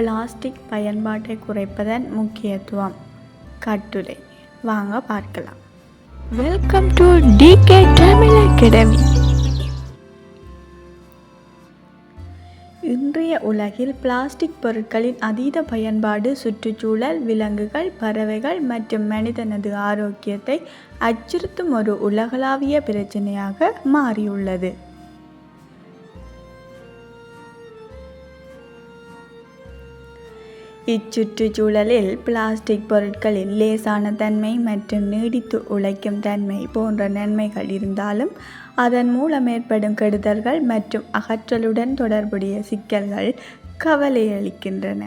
Plastic பயன்பாட்டை குறைப்பதன் முக்கியத்துவம் கட்டுரை. வாங்க பார்க்கலாம். Welcome to TK Tamil academy இன்றைய உலகில் பிளாஸ்டிக் பொருட்களின் அதீத பயன்பாடு சுற்றுச்சூழல் விலங்குகள் பறவைகள் மற்றும் மனிதனது ஆரோக்கியத்தை அச்சுறுத்தும் ஒரு உலகளாவிய பிரச்சனையாக மாறியுள்ளது. இச்சுற்றுச்சூழலில் பிளாஸ்டிக் பொருட்களில் லேசான தன்மை மற்றும் நீடித்து உழைக்கும் தன்மை போன்ற நன்மைகள் இருந்தாலும் அதன் மூலம் ஏற்படும் கெடுதல்கள் மற்றும் அகற்றலுடன் தொடர்புடைய சிக்கல்கள் கவலையளிக்கின்றன.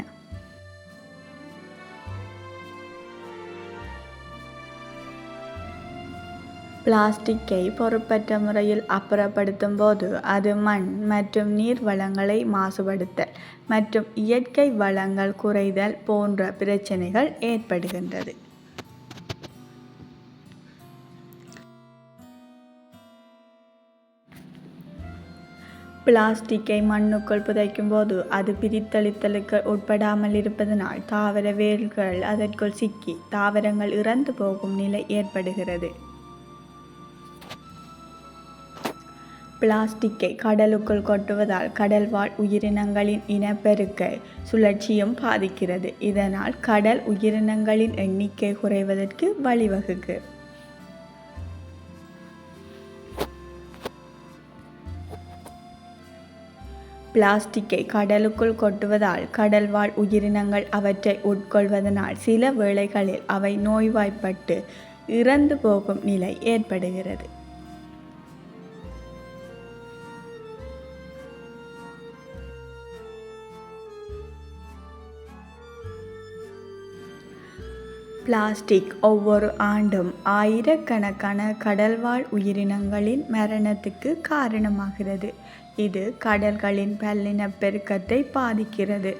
பிளாஸ்டிக்கை பொறுப்பற்ற முறையில் அப்புறப்படுத்தும் போது அது மண் மற்றும் நீர் வளங்களை மாசுபடுத்தல் மற்றும் இயற்கை வளங்கள் குறைதல் போன்ற பிரச்சனைகள் ஏற்படுகின்றது. பிளாஸ்டிக்கை மண்ணுக்குள் புதைக்கும் போது அது பிரித்தளித்தலுக்கு உட்படாமல் இருப்பதனால் தாவர வேர்கள் அதற்குள் சிக்கி தாவரங்கள் இறந்து போகும் நிலை ஏற்படுகிறது. பிளாஸ்டிக்கை கடலுக்குள் கொட்டுவதால் கடல்வாழ் உயிரினங்களின் இனப்பெருக்க சுழற்சியும் பாதிக்கிறது. இதனால் கடல் உயிரினங்களின் எண்ணிக்கை குறைவதற்கு வழிவகுக்கு. பிளாஸ்டிக்கை கடலுக்குள் கொட்டுவதால் கடல்வாழ் உயிரினங்கள் அவற்றை உட்கொள்வதனால் சில வேளைகளில் அவை நோய்வாய்ப்பட்டு இறந்து போகும் நிலை ஏற்படுகிறது. பிளாஸ்டிக் ஒவ்வொரு ஆண்டும் ஆயிரக்கணக்கான கடல்வாழ் உயிரினங்களின் மரணத்துக்கு காரணமாகிறது. இது கடல்களின் பல்லின பெருக்கத்தை பாதிக்கிறது.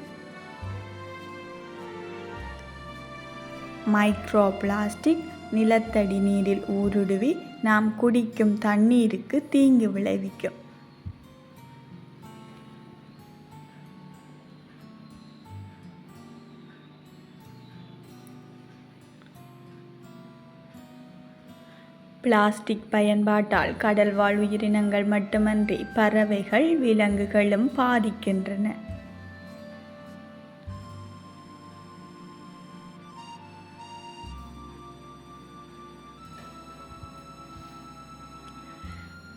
மைக்ரோ பிளாஸ்டிக் நிலத்தடி நீரில் ஊடுருவி நாம் குடிக்கும் தண்ணீருக்கு தீங்கு விளைவிக்கும். பிளாஸ்டிக் பயன்பாட்டால் கடல்வாழ் உயிரினங்கள் மட்டுமன்றி பறவைகள் விலங்குகளும் பாதிக்கின்றன.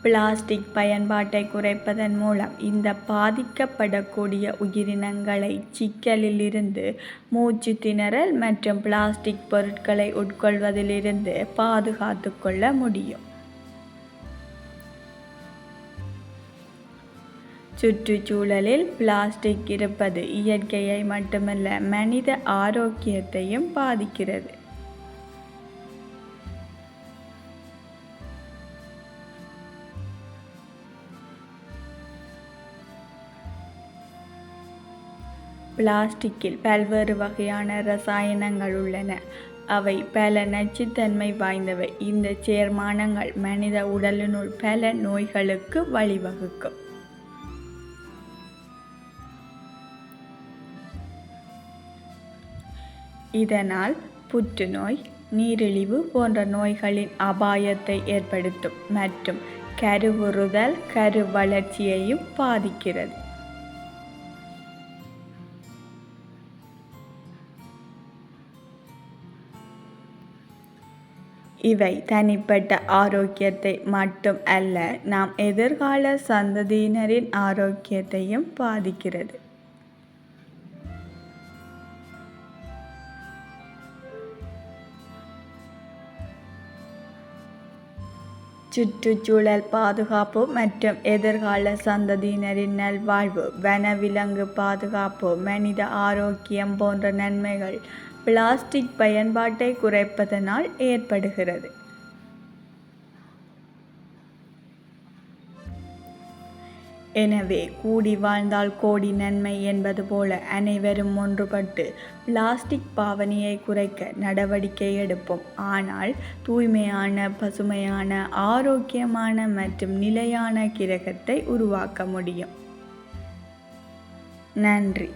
பிளாஸ்டிக் பயன்பாட்டை குறைப்பதன் மூலம் இந்த பாதிக்கப்படக்கூடிய உயிரினங்களை சிக்கலிலிருந்து மூச்சு திணறல் மற்றும் பிளாஸ்டிக் பொருட்களை உட்கொள்வதிலிருந்து பாதுகாத்து கொள்ள முடியும். சுற்றுச்சூழலில் பிளாஸ்டிக் இருப்பது இயற்கையை மட்டுமல்ல மனித ஆரோக்கியத்தையும் பாதிக்கிறது. பிளாஸ்டிக்கில் பல்வேறு வகையான ரசாயனங்கள் உள்ளன. அவை பல நச்சுத்தன்மை வாய்ந்தவை. இந்த சேர்மானங்கள் மனித உடலினுள் பல நோய்களுக்கு வழிவகுக்கும். இதனால் புற்றுநோய் நீரிழிவு போன்ற நோய்களின் அபாயத்தை ஏற்படுத்தும் மற்றும் கருவுறுதல் கரு வளர்ச்சியையும் பாதிக்கிறது. இவை தனிப்பட்ட ஆரோக்கியத்தை மட்டும் அல்ல நாம் எதிர்கால சந்ததியினரின் ஆரோக்கியத்தையும் பாதிக்கிறது. சுற்றுச்சூழல் பாதுகாப்பு மற்றும் எதிர்கால சந்ததியினரின் நல்வாழ்வு வனவிலங்கு பாதுகாப்பு மனித ஆரோக்கியம் போன்ற நன்மைகள் பிளாஸ்டிக் பயன்பாட்டை குறைப்பதனால் ஏற்படுகிறது. எனவே கூடி வாழ்ந்தால் கோடி நன்மை என்பது போல அனைவரும் ஒன்றுபட்டு பிளாஸ்டிக் பாவனையை குறைக்க நடவடிக்கை எடுப்போம். ஆனால் தூய்மையான பசுமையான ஆரோக்கியமான மற்றும் நிலையான கிரகத்தை உருவாக்க முடியும். நன்றி.